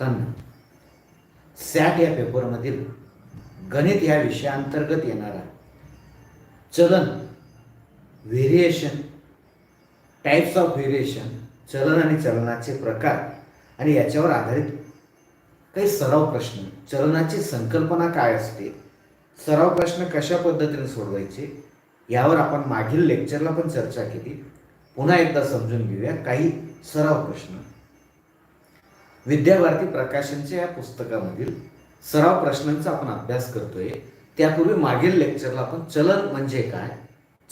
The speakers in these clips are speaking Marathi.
असताना सॅट या पेपरमधील गणित या विषयाअंतर्गत येणारा चलन व्हेरिएशन टाईप्स ऑफ व्हेरिएशन चलन आणि चलनाचे प्रकार आणि याच्यावर आधारित काही सराव प्रश्न. चलनाची संकल्पना काय असते? सराव प्रश्न कशा पद्धतीने सोडवायचे? यावर आपण मागील लेक्चरला पण चर्चा केली. पुन्हा एकदा समजून घेऊया काही सराव प्रश्न. विद्याभारती प्रकाशनच्या या पुस्तकामधील सराव प्रश्नांचा आपण अभ्यास करतोय. त्यापूर्वी मागील लेक्चरला आपण चलन म्हणजे काय?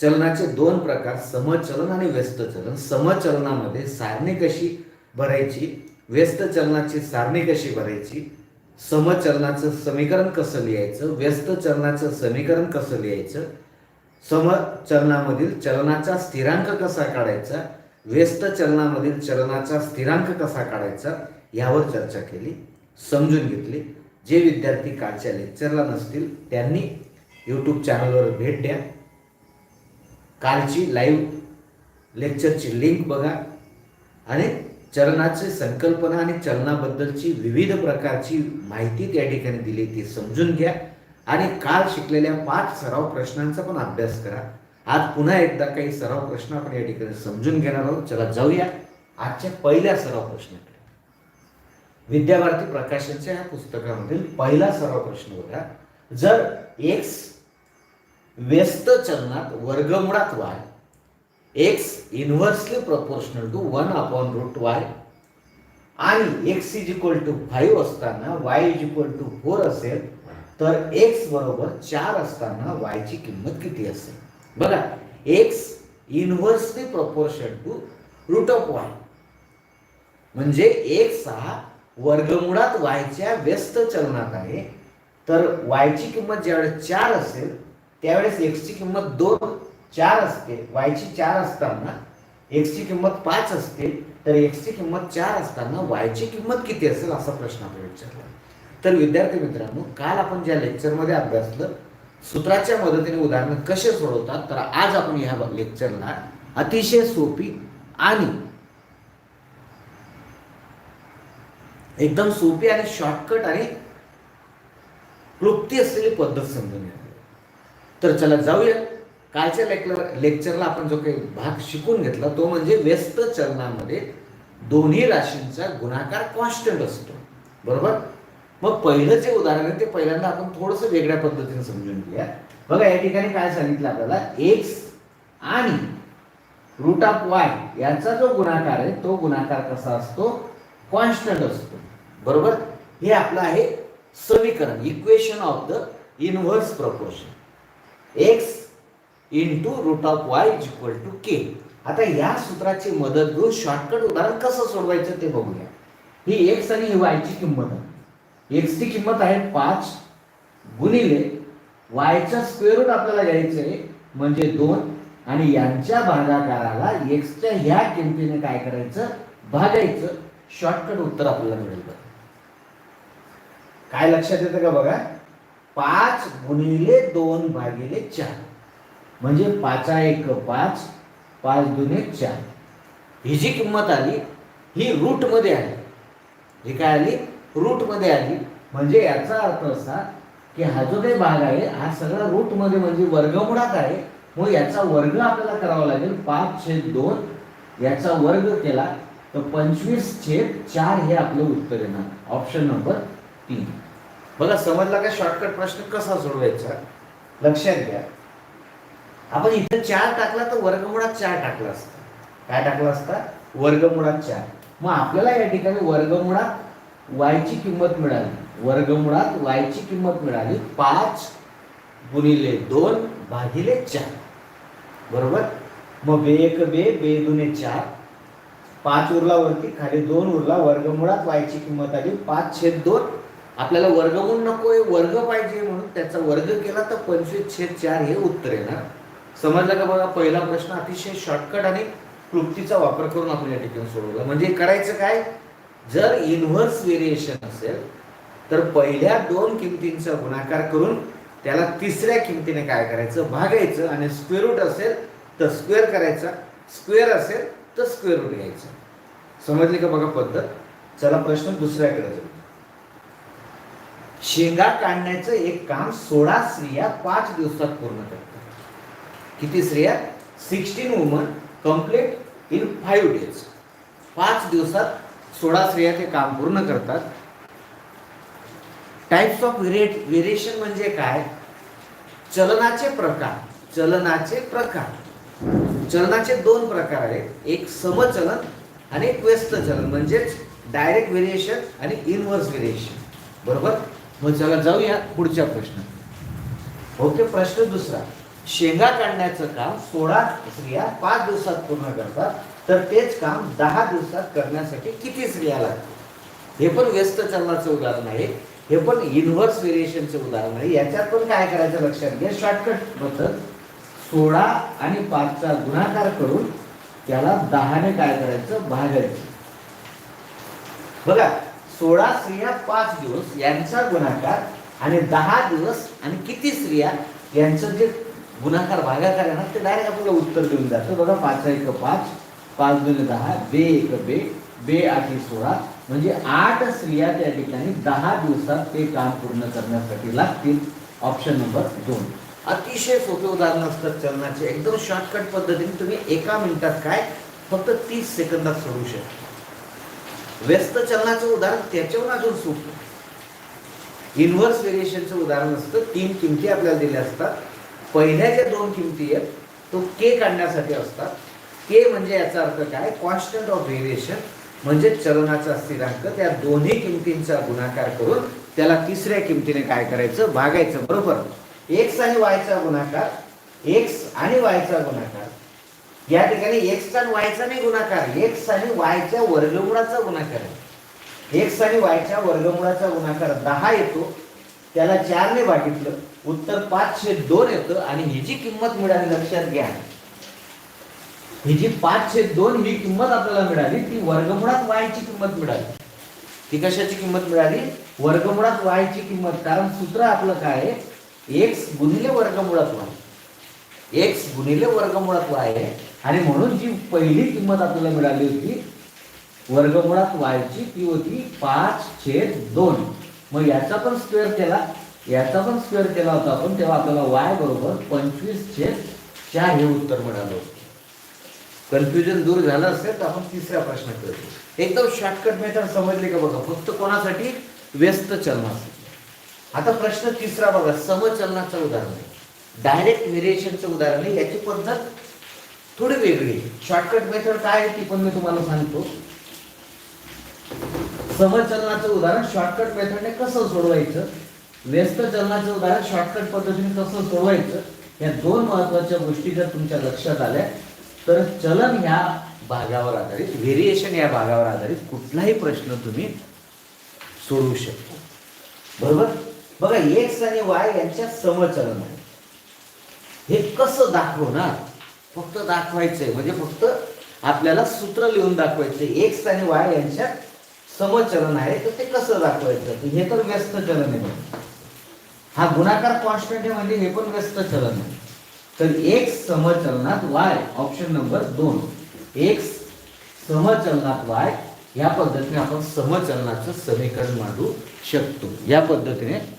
चलनाचे दोन प्रकार समचलन आणि व्यस्त चलन समचलनामध्ये सारणी कशी भरायची? व्यस्त चलनाची सारणी कशी भरायची? समचलनाचं समीकरण कसं लिहायचं? व्यस्त चलनाचं समीकरण कसं लिहायचं? समचलनामधील चलनाचा स्थिरांक कसा काढायचा? व्यस्त चलनामधील चलनाचा स्थिरांक कसा काढायचा? यावर चर्चा केली समजून घेतली. जे विद्यार्थी कालच्या लेक्चरला नसतील त्यांनी यूट्यूब चॅनलवर भेट द्या. कालची लाईव्ह लेक्चरची लिंक बघा. आणि चलनाची संकल्पना आणि चलनाबद्दलची विविध प्रकारची माहिती त्या ठिकाणी दिली ती समजून घ्या. आणि काल शिकलेल्या पाच सराव प्रश्नांचा पण अभ्यास करा. आज पुन्हा एकदा काही सराव प्रश्न आपण या ठिकाणी समजून घेणार आहोत. चला जाऊया. आजच्या पहिल्या सराव प्रश्न. विद्याभारती प्रकाशनच्या ह्या पुस्तकामधील पहिला सर्व प्रश्न बघा. जर एक्स व्यस्त चलनात वर्गमुळात Y X inversely proportional to one upon root Y आणि X is equal to five असताना Y is equal to four असेल तर एक्स बरोबर चार असताना वायची किंमत किती असेल? बघा X inversely proportion to root of Y म्हणजे एक्स हा वर्गमुळात वायच्या व्यस्त चलनात आहे. तर वायची किंमत ज्यावेळेस चार असेल त्यावेळेस एक्सची किंमत दोन चार असते. वायची चार असताना एक्सची किंमत पाच असते. तर एक्सची किंमत चार असताना वायची किंमत किती असेल असा प्रश्न आपण विचारला. तर विद्यार्थी मित्रांनो काल आपण ज्या लेक्चरमध्ये अभ्यासलं सूत्राच्या मदतीने उदाहरणं कसे सोडवतात तर आज आपण ह्या लेक्चरला अतिशय सोपी आणि एकदम सोपी आणि शॉर्टकट आणि क्लुप्ती असलेली पद्धत समजून घ्या. तर चला जाऊया. कालच्या लेक्चर लेक्चरला आपण जो काही भाग शिकून घेतला तो म्हणजे व्यस्त चलनामध्ये दोन्ही राशींचा गुणाकार कॉन्स्टंट असतो. बरोबर? मग पहिलं जे उदाहरण आहे ते पहिल्यांदा आपण थोडंसं वेगळ्या पद्धतीने समजून घेऊया. बघा या ठिकाणी काय सांगितलं आपल्याला? एक्स आणि रूट ऑफ वाय यांचा जो गुणाकार आहे तो गुणाकार कसा असतो? कॉन्स्टंट असतो. बरोबर? हे आपलं आहे समीकरण equation of the inverse proportion X into root of Y is equal to K आता या सूत्राची मदत घेऊन शॉर्टकट उदाहरण कसं सोडवायचं ते बघूया. ही एक्स आणि ही वायची किंमत आहे. एक्सची किंमत आहे पाच गुणिले वायच्या स्क्वेअर रूट आपल्याला घ्यायचं आहे म्हणजे दोन. आणि यांच्या भागाकाराला एक्सच्या ह्या किमतीने काय करायचं? भागायचं. शॉर्टकट उत्तर आपल्याला मिळेल बघा. काय लक्षात येतं का बघा? पाच गुणिले दोन भागिले चार. म्हणजे पाचा एक पाच पाच दुने चार. ही जी किंमत आली ही रूटमध्ये आली. ही काय आली? रूटमध्ये आली. म्हणजे याचा अर्थ असा की हा जो काही भाग आहे हा सगळा रूटमध्ये म्हणजे वर्गमुळात आहे. मग याचा वर्ग आपल्याला करावा लागेल. पाच छेद दोन. याचा वर्ग केला तर पंचवीस छेद चार हे आपलं उत्तर येणार. ऑप्शन नंबर तीन. बघा समजला का शॉर्टकट प्रश्न कसा सोडवायचा? लक्षात घ्या. आपण इथं चार टाकला तर वर्गमुळात चार टाकला असता. काय टाकला असता? वर्गमुळात चार. मग आपल्याला या ठिकाणी वर्गमुळात वायची किंमत मिळाली. वर्गमुळात वायची किंमत मिळाली पाच गुणिले दोन भागिले चार. बरोबर? मग बे एक बे बे दुने चार. पाच उरला वरती खाली दोन उरला वर्गमुळात वायची किंमत आली पाच छेद दोन. आपल्याला वर्गमूळ नकोय वर्ग पाहिजे म्हणून त्याचा वर्ग केला तर पंचवीस छेद चार हे उत्तर येणार. समजलं का बघा? पहिला प्रश्न अतिशय शॉर्टकट आणि क्लुप्तीचा वापर करून आपण या ठिकाणी सोडवला. म्हणजे करायचं काय? जर इन्व्हर्स व्हेरिएशन असेल तर पहिल्या दोन किमतींचा गुणाकार करून त्याला तिसऱ्या किमतीने काय करायचं? भागायचं. आणि स्क्वेअर रूट असेल तर स्क्वेअर करायचा. स्क्वेअर असेल तर स्क्वेअर रूट घ्यायचं. समजली का बघा पद्धत? चला प्रश्न दुसऱ्याकडे जाऊ. शेंगा काढण्याचं एक काम सोळा स्त्रिया पाच दिवसात पूर्ण करतात. किती स्त्रिया? Sixteen woman complete in five days पाच दिवसात सोळा स्त्रिया ते काम पूर्ण करतात. टाइप्स ऑफ व्हेरिएट व्हेरिएशन म्हणजे काय? चलनाचे प्रकार. चलनाचे प्रकार. चलनाचे दोन प्रकार आहेत. एक समचलन आणि एक व्यस्त चलन म्हणजेच डायरेक्ट व्हेरिएशन आणि इनवर्स व्हेरिएशन बरोबर? मग चला जाऊया पुढच्या प्रश्न ओके प्रश्न दुसरा. शेंगा काढण्याचं काम सोळा स्त्रिया पाच दिवसात पूर्ण करतात तर तेच काम दहा दिवसात करण्यासाठी किती स्त्रिया लागतात? हे पण व्यस्त चलनाचं उदाहरण आहे. हे पण इन्व्हर्स व्हेरिएशनचं उदाहरण आहे. याच्यात पण काय करायचं लक्षात घ्या. शॉर्टकट पद्धत सोळा आणि पाचचा गुणाकार करून त्याला दहाने काय करायचं? भागायचं. बघा सोळा स्त्रिया पाच दिवस यांचा गुणाकार आणि दहा दिवस आणि किती स्त्रिया यांचं जे गुणाकार भागाकार आहे ना ते डायरेक्ट आपल्याला उत्तर देऊन जातं. बघा पाच एक पाच पाच दोन दहा बे एक बे बे आठ सोळा. म्हणजे आठ स्त्रिया त्या ठिकाणी दहा दिवसात ते काम पूर्ण करण्यासाठी लागतील. ऑप्शन नंबर दोन. अतिशय सोपे उदाहरण असतात चलनाचे. एकदम शॉर्टकट पद्धतीने तुम्ही एका मिनिटात काय फक्त तीस सेकंदात सोडू शकता. व्यस्त चलनाचं उदाहरण त्याच्यावर अजून सोपं. इन्व्हर्स व्हेरिएशनचं उदाहरण असतं. तीन किमती आपल्याला दिल्या असतात. पहिल्या ज्या दोन किमती आहेत तो के काढण्यासाठी असतात. के म्हणजे याचा अर्थ काय? कॉन्स्टंट ऑफ व्हेरिएशन म्हणजे चलनाचा स्थिरांक. त्या दोन्ही किमतींचा गुणाकार करून त्याला तिसऱ्या किमतीने काय करायचं? भागायचं. बरोबर? एक्स आणि वायचा गुणाकार एक्स आणि वायचा गुणाकार. या ठिकाणी एक्स आणि वायचा नाही गुणाकार एक्स आणि वायच्या वर्गमुळाचा गुणाकार आहे. एक्स आणि वायच्या वर्गमुळाचा गुणाकार दहा येतो त्याला चारने भागितलं उत्तर पाचशे दोन येतं आणि ही जी किंमत मिळाली लक्षात घ्या. ही जी पाचशे दोन ही किंमत आपल्याला मिळाली ती वर्गमुळात वायची किंमत मिळाली. ती कशाची किंमत मिळाली? वर्गमुळात वायची किंमत. कारण सूत्र आपलं काय आहे? एक्स गुणिले वर्गमुळात आहे एक्स गुणिले वर्गमुळात वाय आहे आणि म्हणून जी पहिली किंमत आपल्याला मिळाली होती वर्गमुळात वायची ती होती पाच छेद दोन. मग याचा पण स्क्वेअर केला. याचा पण स्क्वेअर केला होता आपण तेव्हा आपल्याला वाय बरोबर पंचवीस छेद चार हे उत्तर मिळालं होतं. कन्फ्युजन दूर झालं असेल तर आपण तिसऱ्या प्रश्न करतो. एकदम शॉर्टकट मेथड समजले का बघा? फक्त कोणासाठी? व्यस्त चलनासाठी. आता प्रश्न तिसरा बघा समचलनाचं उदाहरण आहे. डायरेक्ट व्हेरिएशनचं उदाहरण आहे याची पद्धत थोडी वेगळी आहे. शॉर्टकट मेथड काय आहे ती पण मी तुम्हाला सांगतो. समचलनाचं उदाहरण शॉर्टकट मेथडने कसं सोडवायचं? व्यस्त चलनाचं उदाहरण शॉर्टकट पद्धतीने कसं सोडवायचं? या दोन महत्त्वाच्या गोष्टी जर तुमच्या लक्षात आल्या तर चलन ह्या भागावर आधारित व्हेरिएशन या भागावर आधारित कुठलाही प्रश्न तुम्ही सोडवू शकता. बरोबर? बघा एक्स आणि वाय यांच्या समचलन आहे. हे कसं दाखवणार? फक्त दाखवायचंय. म्हणजे फक्त आपल्याला सूत्र लिहून दाखवायचंय. एक्स आणि वाय यांच्या समचलन आहे. तर ते कसं दाखवायचं? हे तर व्यस्त चलन आहे हा गुणाकार कॉन्स्टंट आहे म्हणजे हे पण व्यस्त चलन आहे. तर एक्स समचलनात वाय ऑप्शन नंबर दोन. एक्स समचलनात वाय या पद्धतीने आपण समचलनाचं समीकरण मांडू शकतो. या पद्धतीने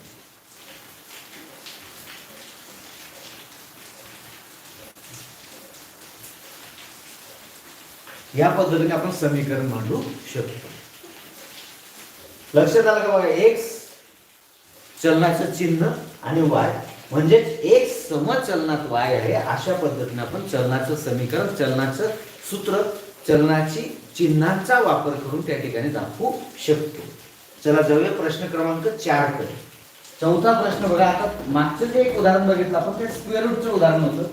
या पद्धतीने आपण समीकरण मांडू शकतो. लक्षात आलं का बघा एक्स चलनाचं चिन्ह आणि वाय म्हणजे एक समचलनात वाय आहे अशा पद्धतीने आपण चलनाचं समीकरण चलनाचं सूत्र चलनाची चिन्हांचा वापर करून त्या ठिकाणी दाखवू शकतो. चला जाऊया प्रश्न क्रमांक चारकडे. चौथा प्रश्न बघा आता मागचं जे एक उदाहरण बघितलं आपण ते स्क्वेअर रूटचं उदाहरण होतं.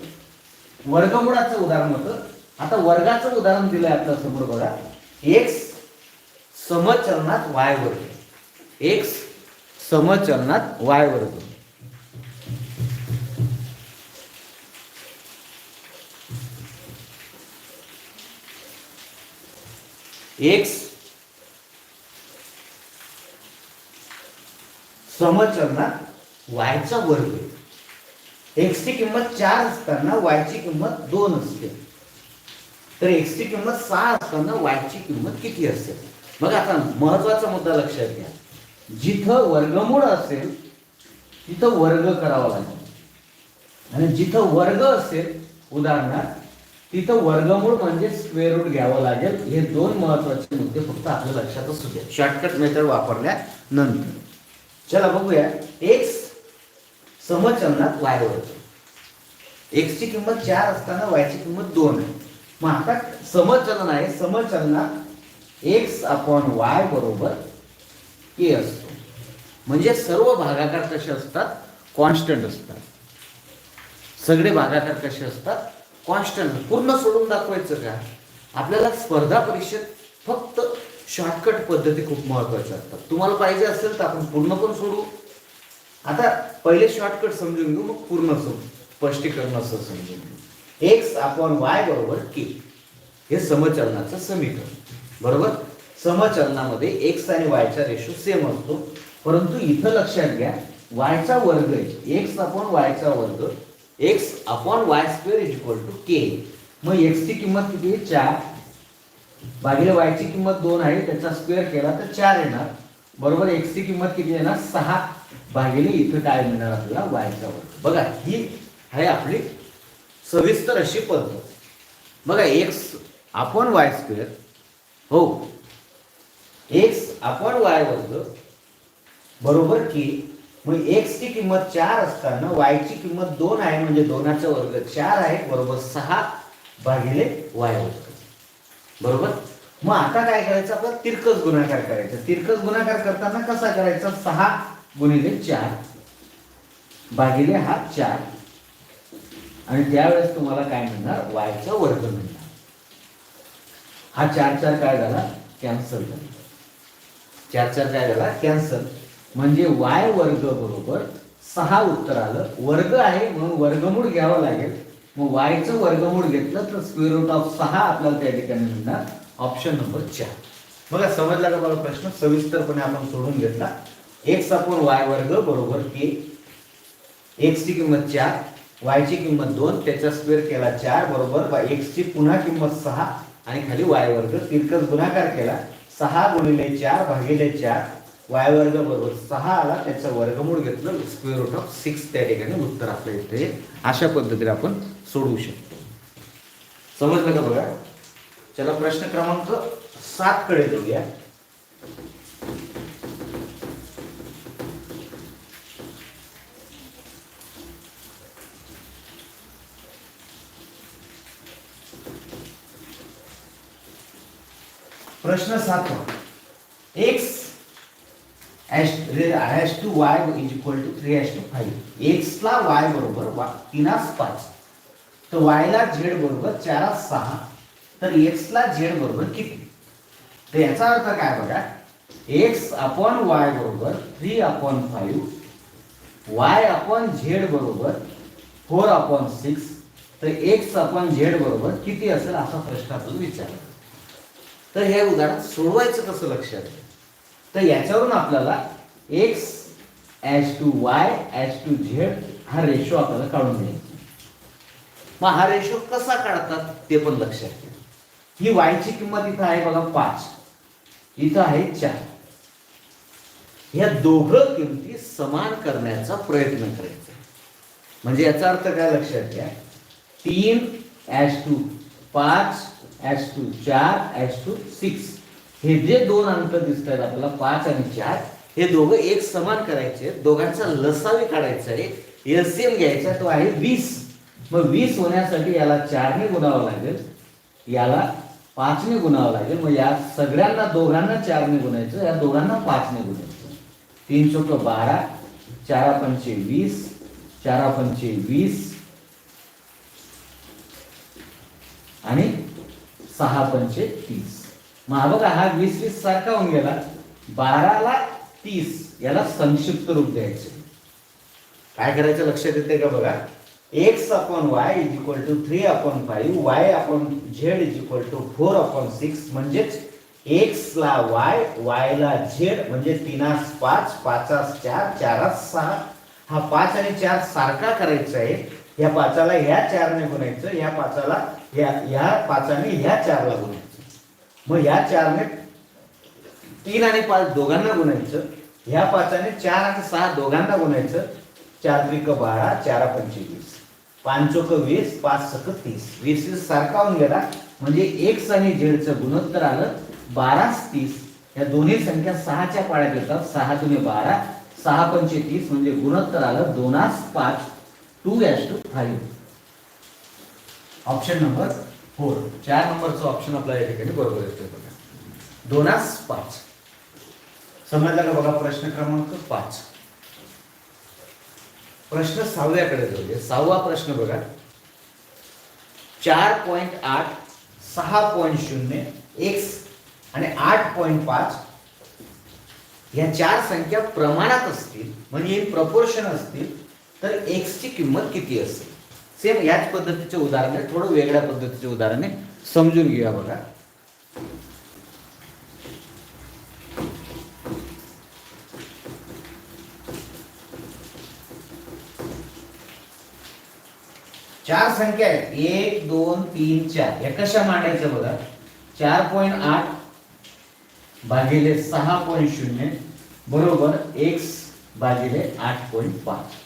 वर्गमुळाचं उदाहरण होतं. आता वर्गाचं उदाहरण दिलंय आपल्यासमोर बघा. एक्स समचलनात वाय वर्ग. एक्स समचलनात वाय वर्ग. एक्स समचलनात वायचा वर्ग. एक्सची किंमत चार असताना वायची किंमत दोन असते. तर एक्सची किंमत सहा असताना वायची किंमत किती असेल मग आता महत्त्वाचा मुद्दा लक्षात घ्या. जिथं वर्गमूळ असेल तिथं वर्ग करावा लागेल. आणि जिथं वर्ग असेल उदाहरणार्थ तिथं वर्गमूळ म्हणजे स्क्वेअर रूट घ्यावं लागेल. हे दोन महत्त्वाचे मुद्दे फक्त आपल्या लक्षात असू द्या. शॉर्टकट मेथड वापरल्यानंतर चला बघूया. एक्स समचलनात वाय वर्ग एक्सची किंमत चार असताना वायची किंमत दोन आहे. मग आता समचलन आहे समचलनात एक्स अपॉन वाय बरोबर के असतो. म्हणजे सर्व भागाकार कसे असतात? कॉन्स्टंट असतात. सगळे भागाकार कसे असतात? कॉन्स्टंट पूर्ण सोडून दाखवायचं का? आपल्याला स्पर्धा परीक्षेत फक्त शॉर्टकट पद्धती खूप महत्त्वाच्या असतात. तुम्हाला पाहिजे असेल तर आपण पूर्ण पण सोडू. आता पहिले शॉर्टकट समजून घेऊ मग पूर्ण सोडू. स्पष्टीकरण असं समजून घेऊ. एक्स अपॉन वाय बरोबर के. हे समचलनाचं समीकरण. बरोबर? समचलनामध्ये एक्स आणि वायचा रेशो सेम असतो. परंतु इथं लक्षात घ्या वायचा वर्ग एक्स अपॉन वायचा वर्ग X upon Y square is equal to K. मग एक्सची किंमत किती आहे? चार. भागिले वायची किंमत दोन आहे त्याचा स्क्वेअर केला तर चार येणार. बरोबर? एक्सची किंमत किती येणार? सहा. भागिले इथं काय मिळणार आपल्याला? वायचा वर्ग. बघा ही आहे आपली सविस्तर अशी पद्धत. बघा एक्स अपॉन वाय स्क्वेअर हो. एक्स अपॉन वाय वर्ग बरोबर की मग एक्सची किंमत चार असताना वायची किंमत दोन आहे म्हणजे दोनाचा वर्ग चार आहे बरोबर सहा भागिले वाय वर्ग. बरोबर? मग आता काय करायचं? आपलं तिरकस गुणाकार करायचा. तिरकस गुणाकार करताना कसा करायचा? सहा गुणिले चार. भागिले हा चार. आणि त्यावेळेस तुम्हाला काय मिळणार वायचा वर्ग मिळणार. हा चार चार काय झाला? कॅन्सल झाला. चार चार काय झाला? कॅन्सल. म्हणजे वाय वर्ग बरोबर सहा उत्तर आलं. वर्ग आहे म्हणून वर्गमूळ घ्यावं लागेल. मग वायचं वर्गमूळ घेतलं तर स्क्वेअर रूट ऑफ सहा आपल्याला त्या ठिकाणी मिळणार. ऑप्शन नंबर चार. बघा समजला का मला प्रश्न? सविस्तरपणे आपण सोडून घेतला. एक्स आपण वाय वर्ग बरोबर के एक्सची किंमत चार. वायची किंमत दोन त्याचा स्क्वेअर केला चार बरोबर. एक्सची पुन्हा किंमत सहा आणि खाली वाय वर्ग तिरकस गुणाकार केला. सहा गुणिले चार भागिले चार वाय वर्ग बरोबर सहा आला त्याचं वर्गमूळ घेतलं स्क्वेअर रूट ऑफ सिक्स त्या ठिकाणी उत्तर आपल्या येते अशा पद्धतीने आपण सोडवू शकतो. समजलं का बघा? चला प्रश्न क्रमांक सात कडे जाऊया प्रश्न सातवा X hash two Y is equal to three hash two five एक्सला Y बरोबर वा तीनास पाच. तर वायला झेड बरोबर चारास सहा. तर एक्सला झेड बरोबर किती? तर याचा अर्थ काय बघा? एक्स अपॉन वाय बरोबर three upon five Y upon Z बरोबर फोर अपॉन सिक्स तर एक्स अपॉन झेड बरोबर किती असेल? असा प्रश्न आपण विचारला तर हे उदाहरण सोडवायचं कसं लक्षात तर याच्यावरून आपल्याला X H two Y H two Z हा रेशो आपल्याला काढून द्यायचा मग हा रेशो कसा काढतात ते पण लक्षात घ्या. ही वायची किंमत इथं आहे बघा पाच. इथं आहे चार. ह्या दोघं किमती समान करण्याचा प्रयत्न करायचा. म्हणजे याचा अर्थ काय लक्षात घ्या? तीन एच टू पाच एच टू चार एच टू सिक्स हे जे दोन अंक दिसत आहेत आपल्याला पाच आणि चार हे दोघं एक समान करायचे. दोघांचा लसावी काढायचा आहे. एलसीएम घ्यायचा तो आहे वीस. मग वीस होण्यासाठी याला चारने गुणावं लागेल. याला पाचने गुणावं लागेल. मग या सगळ्यांना दोघांना चारने गुणायचं या दोघांना पाचने गुणायचं. तीन चौक बारा चारा पंचे वीस चारा पंचे वीस. आणि सहा पंचे तीस. मग हा बघा हा वीस वीस सारखा होऊन गेला. बाराला तीस याला संक्षिप्त रूप द्यायचे. काय करायचं लक्षात येते का बघा? X upon Y is equal to three upon five Y upon Z is equal to four upon six म्हणजेच एक्स ला वाय वायला झेड म्हणजे तीनास पाच पाचास चार चारास सहा. हा पाच आणि चार सारखा करायचा आहे. या पाचाला ह्या चारने गुणायचं या पाचाला या ह्या पाचाने ह्या चारला गुणायचं मग ह्या चारने तीन आणि पाच दोघांना गुणायचं ह्या पाचाने चार आणि सहा दोघांना गुणायचं चार त्रिक बारा चारा पंचवीस. पाचोक वीस पाच सक तीस. वीस वीस सारखा होऊन गेला. म्हणजे एक आणि झेडचं गुणोत्तर आलं. बाराच तीस. या दोन्ही संख्या सहाच्या पाळ्यात येतात सहा तुम्ही बारा सहा पंचे तीस म्हणजे गुणोत्तर आलं. दोनास पाच. Two is to five. Option number four चार नंबरचं ऑप्शन आपल्या या ठिकाणी बरोबर येतोय बघा. दोनास पाच. समजला का बघा प्रश्न क्रमांक पाच? प्रश्न सहाव्याकडे जाऊया. सहावा प्रश्न बघा. चार पॉईंट आठ सहा पॉईंट शून्य एक्स आणि आठ पॉईंट पाच या चार संख्या प्रमाणात असतील म्हणजे इन प्रपोर्शन असतील तर एक्स ची किंमत किती असेल? सेम याच पद्धतीचे उदाहरण आहे थोडं वेगळ्या पद्धतीचे उदाहरण आहे समजून घेऊया बघा. चार संख्या आहेत. एक दोन तीन चार. या कशा मांडायच्या बघा? चार पॉईंट आठ भागिले सहा पॉईंट शून्य बरोबर एक्स भागिले आठ पॉईंट पाच.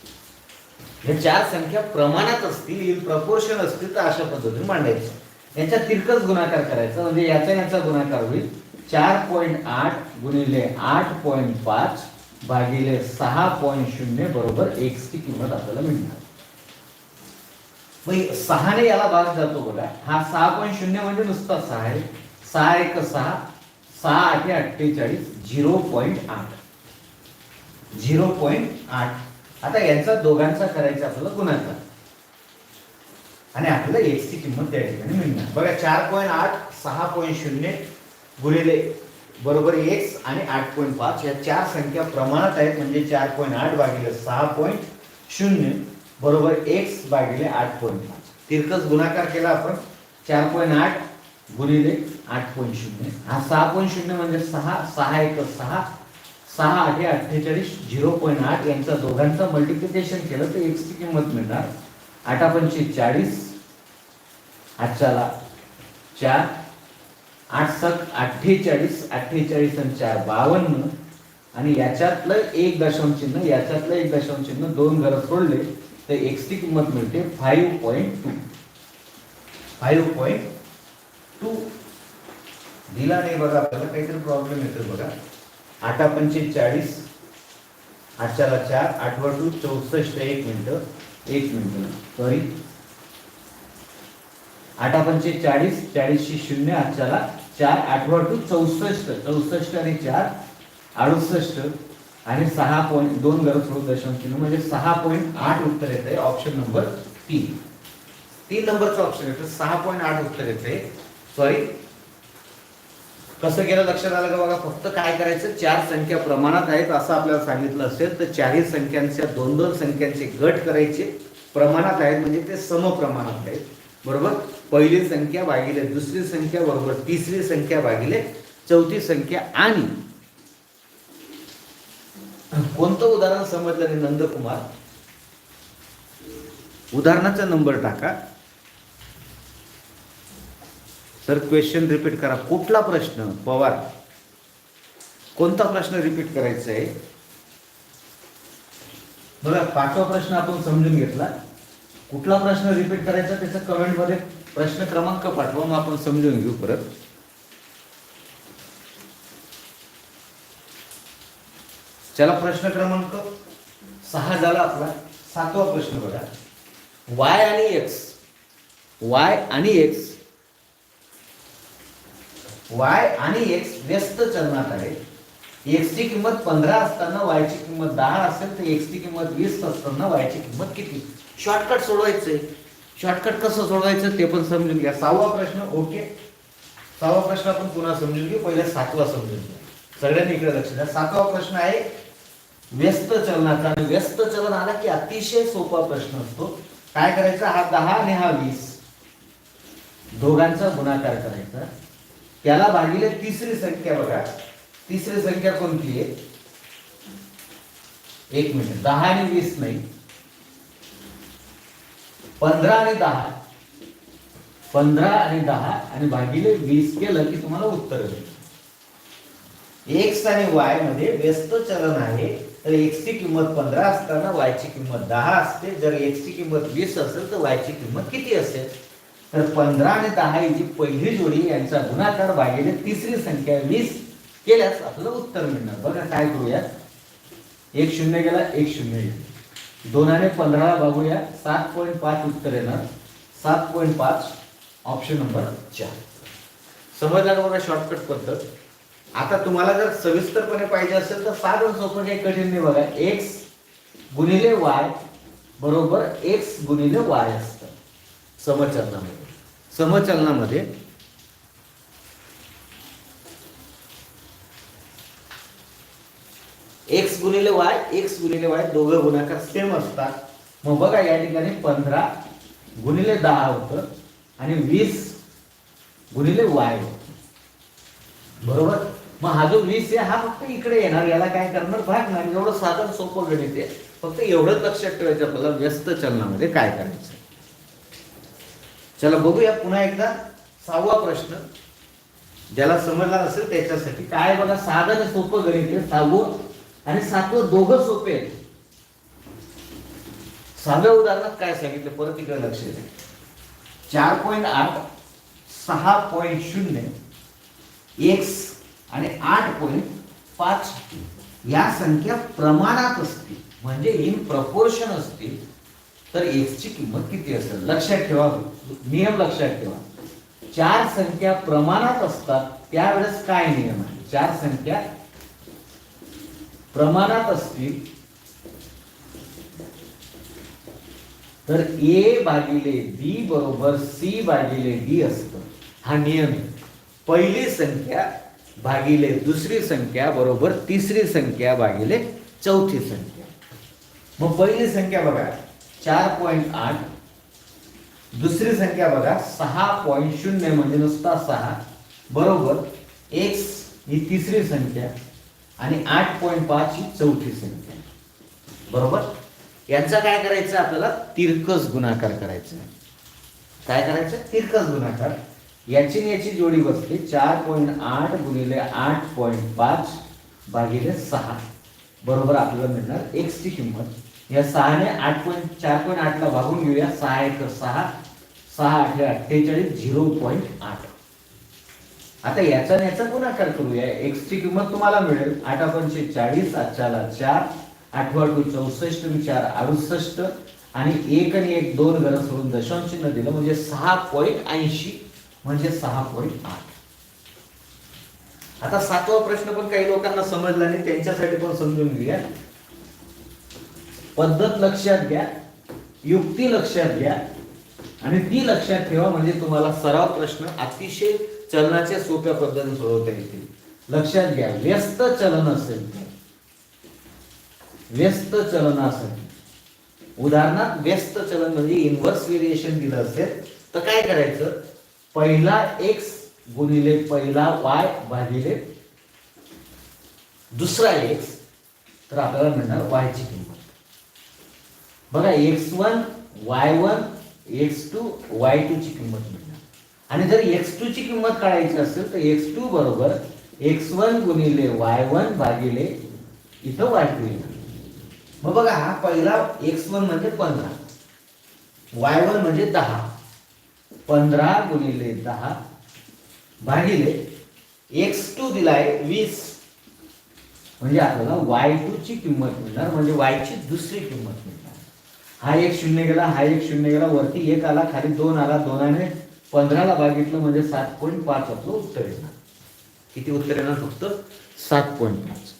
हे चार संख्या प्रमाणात असतील इन प्रपोर्शन असतील तर अशा पद्धतीने मांडायचं. यांच्या तिरकस गुणाकार करायचा म्हणजे याचा याचा गुणाकार होईल. चार पॉईंट आठ गुणिले आठ पॉईंट पाच भागिले सहा पॉईंट शून्य बरोबर एक्सची किंमत आपल्याला मिळणार. मग सहाने याला भाग जातो बघा. हा सहा पॉईंट शून्य म्हणजे नुसता सहा आहे. सहा एक सहा सहा आठे अठ्ठेचाळीस zero point eight. Zero point eight. आता यांचा दोघांचा करायचा आपल्याला गुणाकार. आणि आपल्याला एक्सची किंमत त्या ठिकाणी मिळणार. बघा चार पॉईंट आठ सहा पॉईंट शून्य गुणिले बरोबर एक्स आणि आठ पॉईंट पाच. या चार संख्या प्रमाणात आहेत म्हणजे चार पॉईंट आठ भागिले सहा पॉईंट शून्य बरोबर एक्स भागिले आठ पॉईंट पाच. तिरकस गुणाकार केला आपण. चार पॉईंट आठ गुणिले आठ पॉईंट शून्य. हा सहा पॉईंट शून्य म्हणजे सहा. सहा एक सहा. सहा आठे अठ्ठेचाळीस झिरो पॉईंट आठ यांचा दोघांचा मल्टिप्लिकेशन केलं तर एक्सची किंमत मिळणार. आठा पंचे चाळीस आजच्याला चार आठ सात अठ्ठेचाळीस अठ्ठेचाळीस आणि चार बावन्न आणि याच्यातलं एक दशांश चिन्ह याच्यातलं एक दशांश चिन्ह दोन घर सोडले तर एक्सची किंमत मिळते five point two. Five point two. दिला नाही बघा आपल्याला काहीतरी प्रॉब्लेम येतो बघा. आठा पंचे चाळीस आठच्याला चार आठवड टू चौसष्ट एक मिनिट एक मिनिट. सॉरी आठा पंचे चाळीस चाळीसशे शून्य आठच्याला चार आठवड टू चौसष्ट चौसष्ट आणि चार अडुसष्ट आणि सहा पॉईंट दोन गरज सोडून दशांश चिन्ह म्हणजे सहा पॉईंट आठ उत्तर येते ऑप्शन नंबर तीन. तीन नंबरचं ऑप्शन येतं सहा पॉईंट आठ उत्तर येते सॉरी कसं केलं लक्षात आलं का बघा फक्त काय करायचं? चार संख्या प्रमाणात आहेत असं आपल्याला सांगितलं असेल तर चारही संख्यांच्या दोन दोन संख्यांचे गट करायचे प्रमाणात आहेत म्हणजे ते समप्रमाणात आहेत. बरोबर? पहिली संख्या भागिले दुसरी संख्या बरोबर? तिसरी संख्या भागिले चौथी संख्या आणि कोणतं उदाहरण समजलं नंदकुमार? उदाहरणाचा नंबर टाका. सर क्वेश्चन रिपीट करा. कुठला प्रश्न? पवार. कोणता प्रश्न रिपीट करायचा आहे? बघा पाचवा प्रश्न आपण समजून घेतला. कुठला प्रश्न रिपीट करायचा त्याचा कमेंटमध्ये प्रश्न क्रमांक पाठवा मग आपण समजून घेऊ परत. चला प्रश्न क्रमांक सहा झाला आपला. सातवा प्रश्न बघा. वाय आणि एक्स वाय आणि एक्स वाय आणि एक्स व्यस्त चलनात आहे. एक्सची किंमत पंधरा असताना वायची किंमत दहा असेल तर एक्सची किंमत वीस असताना वायची किंमत किती? शॉर्टकट सोडवायचंय शॉर्टकट कसं सोडवायचं ते पण समजून घ्या. सहावा प्रश्न ओके सहावा प्रश्न आपण पुन्हा समजून घेऊ. पहिल्या सातवा समजून घ्या. सगळ्यांनी इकडे लक्ष द्या. सातवा प्रश्न आहे व्यस्त चलनाचा. आणि व्यस्त चलन आला की अतिशय सोपा प्रश्न असतो. काय करायचा? हा दहा आणि हा वीस. दोघांचा गुणाकार करायचा. त्याला भागिले तिसरी संख्या बघा. तिसरी संख्या कोणती आहे? एक मिनिट. दहा आणि वीस नाही. पंधरा आणि दहा. पंधरा आणि दहा आणि भागिले वीस केलं की तुम्हाला उत्तर मिळेल. एक्स आणि वायमध्ये व्यस्त चलन आहे तर एक्सची किंमत पंधरा असताना वायची किंमत दहा असते. जर एक्सची किंमत वीस असेल तर वायची किंमत किती असेल? तर पंधरा आणि दहा ही जी पहिली जोडी यांचा गुणाकार भागिले तिसरी संख्या वीस केल्यास आपलं उत्तर मिळणार. बघा काय करूया एक शून्य गेला एक शून्य गेला. दोनाने पंधरा बघूया. सात पॉईंट पाच उत्तर येणार. सात पॉईंट पाच ऑप्शन नंबर चार. समजला का बघा शॉर्टकट पद्धत? आता तुम्हाला जर सविस्तरपणे पाहिजे असेल तर साधं सोपं काही कठीण नाही बघा. एक्स गुणिले वाय बरोबर एक्स गुणिले वाय असतं. समचलनामध्ये समचलनामध्ये एक्स गुणिले वाय एक्स गुणिले वाय दोघं गुणाकार सेम असतात. मग बघा या ठिकाणी पंधरा गुणिले दहा होतं आणि वीस गुणिले वाय होतं. बरोबर? मग हा जो वीस आहे हा फक्त इकडे येणार याला काय करणार? भाग नाही. एवढं साधन सोपं गणित आहे. फक्त एवढंच लक्षात ठेवायचं आपल्याला व्यस्त चलनामध्ये काय करायचं चला बघूया पुन्हा एकदा सहावा प्रश्न. ज्याला समजला असेल त्याच्यासाठी. काय बघा साधन सोपं गणित आहे. सहावं आणि सातवं दोघं सोपे आहेत. सहाव्या उदाहरणात काय सांगितलं? परत इकडे लक्ष द्या. चार पॉईंट आठ सहा पॉईंट शून्य एक्स आणि आठ पॉईंट पाच. या संख्या प्रमाणात असतील. म्हणजे इन प्रपोर्शन असतील. तर एक्सची किंमत किती असेल? लक्षात ठेवा. नियम लक्षात ठेवा. चार संख्या प्रमाणात असतात त्यावेळेस काय नियम आहे? चार संख्या प्रमाणात असतील. तर ए भागिले बी बरोबर सी भागिले डी असतं. हा नियम आहे. पहिली संख्या भागिले दुसरी संख्या बरोबर तिसरी संख्या भागिले चौथी संख्या. मग पहिली संख्या बघा. चार पॉईंट आठ. दुसरी संख्या बघा सहा पॉईंट शून्य म्हणजे नुसता सहा. बरोबर एक्स ही तिसरी संख्या आणि आठ पॉईंट पाच ही चौथी संख्या. बरोबर? यांचा काय करायचं आपल्याला? तिरकस गुणाकार करायचा. आहे. काय करायचं? तिरकस गुणाकार. याची याची जोडी बसते चार पॉईंट आठ गुणिले आठ पॉईंट पाच भागिले सहा. बरोबर आपल्याला मिळणार एक्सची किंमत. या सहाने आठ पॉईंट चार पॉईंट आठला भागून घेऊया. सहा एक सहा सहा आठ अठ्ठेचाळीस झिरो पॉईंट आठ. आता याचा याचा गुणाकार करूया. एक्सची किंमत तुम्हाला मिळेल. आठ पंचे चाळीस आठच्याला चार आठवा टू चौसष्ट चार अडुसष्ट आणि एक आणि एक दोन घरं सोडून दशांश चिन्ह दिलं. म्हणजे सहा पॉईंट ऐंशी म्हणजे सहा पॉईंट आठ. आता सातवा प्रश्न पण काही लोकांना समजला नाही. त्यांच्यासाठी पण समजून घेऊया. पद्धत लक्षात घ्या युक्ती लक्षात घ्या आणि ती लक्षात ठेवा म्हणजे तुम्हाला सराव प्रश्न अतिशय चलनाच्या सोप्या पद्धतीने सोडवता येतील. लक्षात घ्या व्यस्त चलन असेल व्यस्त चलन असेल उदाहरणार्थ व्यस्त चलन म्हणजे इन्व्हर्स व्हेरिएशन दिलं असेल तर काय करायचं? पहिला एक्स गुणिले पहिला वाय भागिले दुसरा एक्स तर आपल्याला मिळणार वायची किंमत. बघा X one Y one X two Y two ची किंमत मिळणार. आणि जर एक्स टू ची किंमत काढायची असेल तर एक्स टू बरोबर एक्स वन गुणिले वाय वन भागिले इथं वाय टू येणार. मग बघा हा पहिला एक्स वन म्हणजे पंधरा. वाय वन म्हणजे दहा. पंधरा गुणिले दहा भागिले एक्स टू दिलाय वीस. म्हणजे आपल्याला वाय टू ची किंमत मिळणार म्हणजे वाय ची दुसरी किंमत मिळणार. हा एक शून्य गेला हा एक शून्य गेला वरती एक आला खाली दोन आला दोनाने पंधराला भागितलं म्हणजे सात पॉईंट पाच आपलं उत्तर येणार. किती उत्तर येणार फक्त? सात पॉईंट पाच.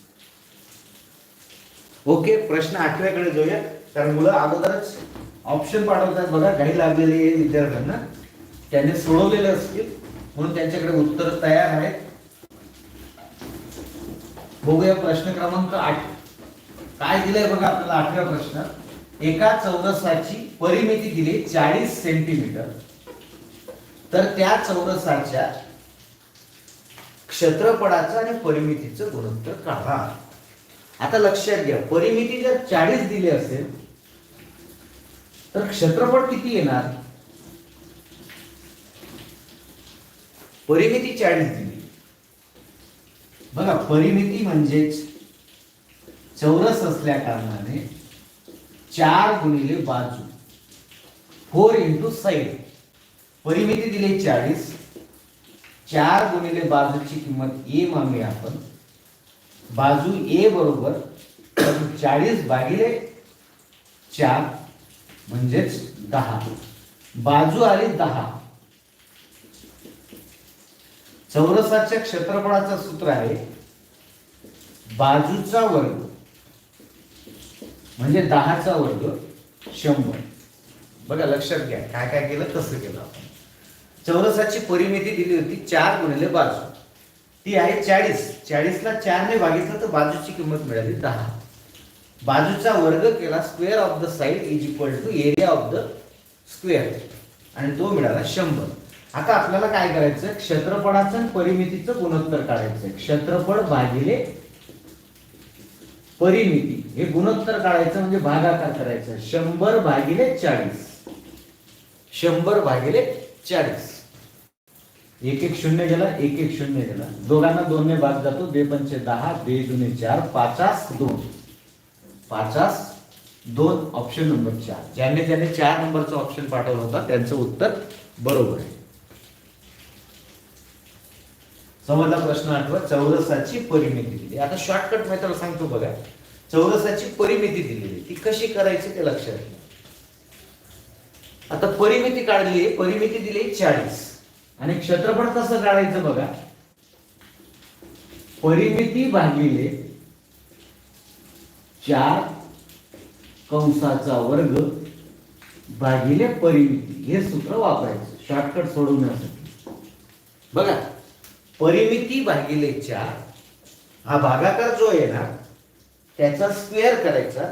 ओके प्रश्न आठव्याकडे जाऊया कारण मुलं अगोदरच ऑप्शन पाठवतात. बघा काही लागलेले विद्यार्थ्यांना. त्यांनी सोडवलेले असतील. म्हणून त्यांच्याकडे उत्तर तयार आहेत. बघूया प्रश्न क्रमांक आठ. काय दिलंय बघा आपल्याला आठव्या प्रश्नात? एका चौरसाची परिमिती दिली चाळीस सेंटीमीटर. तर त्या चौरसाच्या क्षेत्रफळाचं आणि परिमितीचं गुणोत्तर काढा. आता लक्षात घ्या परिमिती जर चाळीस दिली असेल तर क्षेत्रफळ किती येणार? परिमिती चाळीस दिली. बघा परिमिती म्हणजेच चौरस असल्या कारणाने चार गुणिले बाजू. फोर इंटू साईड परिमिती दिली चाळीस. चार गुणिले बाजूची किंमत ए मानूया आपण. बाजू ए बरोबर चाळीस भागिले चार म्हणजेच दहा. बाजू आली दहा. चौरसाच्या क्षेत्रफळाचं सूत्र आहे बाजूचा वर्ग म्हणजे दहाचा वर्ग शंभर. बघा लक्षात घ्या काय काय केलं कसं केलं आपण. चौरसाची परिमिती दिली होती चार गुणिले बाजू. ती आहे चाळीस. चाळीसला चारने भागितलं तर बाजूची किंमत मिळाली दहा. बाजूचा वर्ग केला square of the side is equal to area of the square. आणि तो मिळाला शंभर. आता आपल्याला काय करायचं क्षेत्रफळाचं आणि परिमितीचं गुणोत्तर काढायचं क्षेत्रफळ भागिले परिमिती. हे गुणोत्तर काढायचं म्हणजे भागाकार करायचं. शंभर भागिले चाळीस. शंभर भागिले चाळीस. एक एक शून्य गेला एक एक शून्य गेला. दोघांना दोनने भाग जातो. बे पंचे दहा बे जुने चार पाचास दोन. पाचास दोन ऑप्शन नंबर चार. ज्यांनी त्याने चार नंबरचा ऑप्शन पाठवला होता त्यांचं उत्तर बरोबर आहे. समजला प्रश्न आठवा चौरसाची परिमिती दिली. आता शॉर्टकट मेथड सांगतो बघा. चौरसाची परिमिती दिलेली. ती कशी करायची ते लक्षात घ्या. आता परिमिती काढली परिमिती दिली चाळीस. आणि क्षेत्रफळ कसं काढायचं बघा? परिमिती भागिले चार कंसाचा वर्ग भागिले परिमिती. हे सूत्र वापरायचं. शॉर्टकट सोडवण्यासाठी. बघा. परिमिती भागिले चार हा भागाकार जो आहे ना त्याचा स्क्वेअर करायचा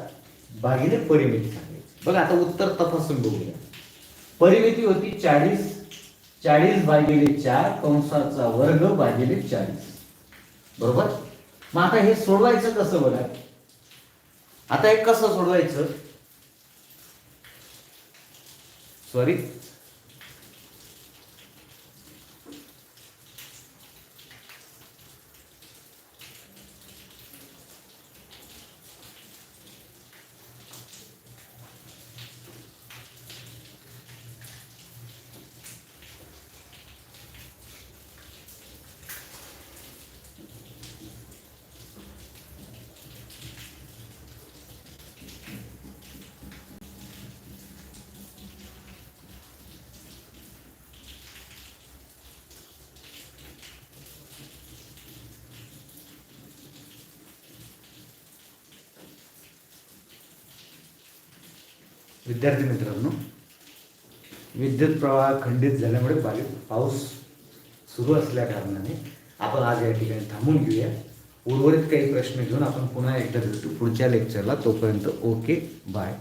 भागिले परिमिती सांगायची. बघा आता उत्तर तपासून बघूया. परिमिती होती चाळीस चाळीस भागिले चार कंसाचा वर्ग भागिले चाळीस. बरोबर? मग आता हे सोडवायचं कसं बघा आता हे कसं सोडवायचं? सॉरी विद्यार्थी मित्रांनो विद्युत प्रवाह खंडित झाल्यामुळे बारीक पाऊस सुरू असल्या कारणाने आपण आज या ठिकाणी थांबून घेऊया. उर्वरित काही प्रश्न घेऊन आपण पुन्हा एकदा भेटू. पुढच्या लेक्चरला तोपर्यंत ओके बाय